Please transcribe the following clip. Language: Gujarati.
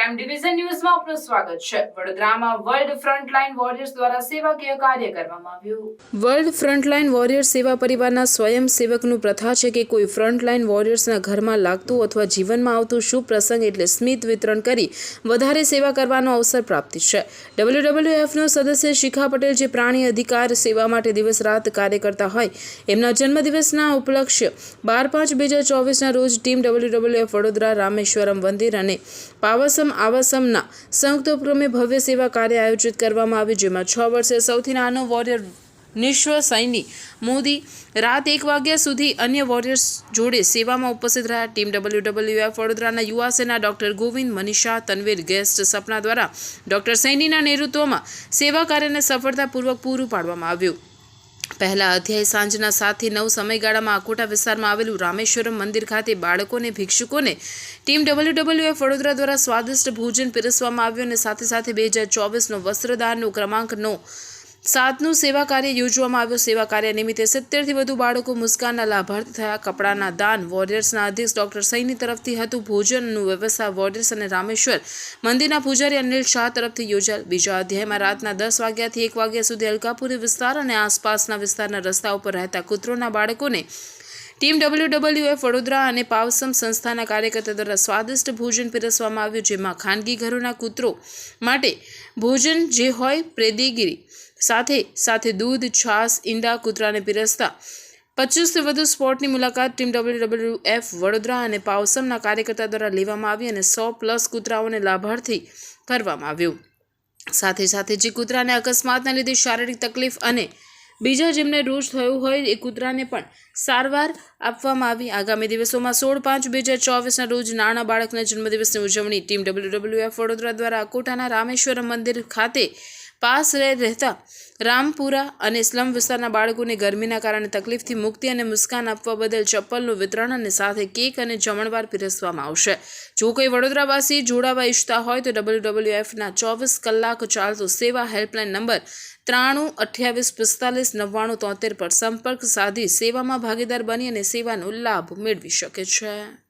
પ્રાઇમ ડિવિઝન ન્યૂઝમાં આપનું સ્વાગત છે. વડોદરામાં વર્લ્ડ ફ્રન્ટલાઇન વોરિયર્સ દ્વારા સેવાકીય કાર્ય કરવામાં આવ્યું. વર્લ્ડ ફ્રન્ટલાઇન વોરિયર્સ સેવા પરિવારના સ્વયંસેવકનું પ્રથા છે કે કોઈ ફ્રન્ટલાઇન વોરિયર્સના ઘરમાં લાગતું અથવા જીવનમાં આવતું શુભ પ્રસંગ એટલે સ્મિત વિતરણ કરી વધારે સેવા કરવાનો અવસર પ્રાપ્તિ છે. ડબલ્યુડબલ્યુએફનો સદસ્ય શિખા પટેલ જે પ્રાણી અધિકાર સેવા માટે દિવસ રાત કાર્ય કરતા હોય, એમના જન્મદિવસના ઉપલક્ષ્ય બાર પાંચ બે હજાર ચોવીસના રોજ ટીમ ડબલ્યુડબલ્યુએફ વડોદરા રામેશ્વરમ મંદિર અને પાવસમ આવાસમના સંયુક્ત ઉપક્રમે ભવ્ય સેવા કાર્ય આયોજિત કરવામાં આવ્યું, જેમાં છ વર્ષે સૌથી નાનો વોરિયર નિશ્વ સૈની મોદી રાત એક વાગ્યા સુધી અન્ય વોરિયર્સ જોડે સેવામાં ઉપસ્થિત રહ્યા. ટીમ ડબલ્યુ ડબલ્યુ એફ, વડોદરાના યુવા સેના ડોક્ટર ગોવિંદ મનીષા, તનવીર ગેસ્ટ સપના દ્વારા ડોક્ટર સૈનીના નેતૃત્વમાં સેવા કાર્યને સફળતાપૂર્વક પૂરું પાડવામાં આવ્યું. પહેલા અધ્યાય સાંજના સાતથી નવ સમયગાળામાં આકોટા વિસ્તારમાં આવેલું રામેશ્વરમ મંદિર ખાતે બાળકોને, ભિક્ષુકોને ટીમ ડબલ્યુડબલ્યુએફ વડોદરા દ્વારા સ્વાદિષ્ટ ભોજન પીરસવામાં આવ્યું અને સાથે સાથે બે હજાર ચોવીસનો વસ્ત્રદાનનો ક્રમાંક નો સાતનું સેવા કાર્ય યોજવામાં આવ્યું. સેવા કાર્ય નિમિત્તે સિત્તેરથી વધુ બાળકો મુસ્કાનના લાભાર્થી થયા. કપડાના દાન વોરિયર્સના અધ્યક્ષ ડોક્ટર સૈની તરફથી હતું. ભોજનનું વ્યવસ્થા વોરિયર્સ અને રામેશ્વર. મંદિરના પૂજારી અનિલ શાહ તરફથી યોજાયેલ બીજા અધ્યાયમાં રાતના દસ વાગ્યાથી એક વાગ્યા સુધી અલકાપુરી વિસ્તાર અને આસપાસના વિસ્તારના રસ્તા ઉપર રહેતા કૂતરોના બાળકોને ટીમ ડબલ્યુડબલ્યુએફ વડોદરા અને પાવસમ સંસ્થાના કાર્યકર્તા દ્વારા સ્વાદિષ્ટ ભોજન પીરસવામાં આવ્યું, જેમાં ખાનગી ઘરોના કૂતરો માટે ભોજન જે હોય પ્રેદીગીરી સાથે સાથે દૂધ, છાશ, ઈંડા, કૂતરાને પીરસતા. પચીસથી વધુ સ્પોટની મુલાકાત ટીમ ડબલ્યુડબલ્યુએફ વડોદરા અને પાવસમના કાર્યકર્તા દ્વારા લેવામાં આવી અને સો પ્લસ કૂતરાઓને લાભાર્થી કરવામાં આવ્યું. સાથે સાથે જે કૂતરાને અકસ્માતના લીધે શારીરિક તકલીફ અને બીજા જેમને રોજ થયું હોય એ કૂતરાને પણ સારવાર આપવામાં આવી. આગામી દિવસોમાં સોળ પાંચ બે હજાર ચોવીસના રોજ નાના બાળકના જન્મદિવસની ઉજવણી ટીમ ડબલ્યુડબલ્યુએફ વડોદરા દ્વારા કોટાના રામેશ્વરમ મંદિર ખાતે પાસ રહે રહેતા રામપુરા અને સ્લમ વિસ્તારના બાળકોને ગરમીના કારણે તકલીફથી મુક્તિ અને મુસ્કાન આપવા બદલ ચપ્પલનું વિતરણ અને સાથે કેક અને જમણવાર પીરસવામાં આવશે. જો કોઈ વડોદરાવાસી જોડાવા ઈચ્છતા હોય તો ડબલ્યુ એફના ચોવીસ કલાક ચાલતો સેવા હેલ્પલાઇન નંબર ત્રાણું અઠ્યાવીસ પિસ્તાલીસ નવ્વાણું તોતેર પર સંપર્ક સાધી સેવામાં ભાગીદાર બની અને સેવાનો લાભ મેળવી શકે છે.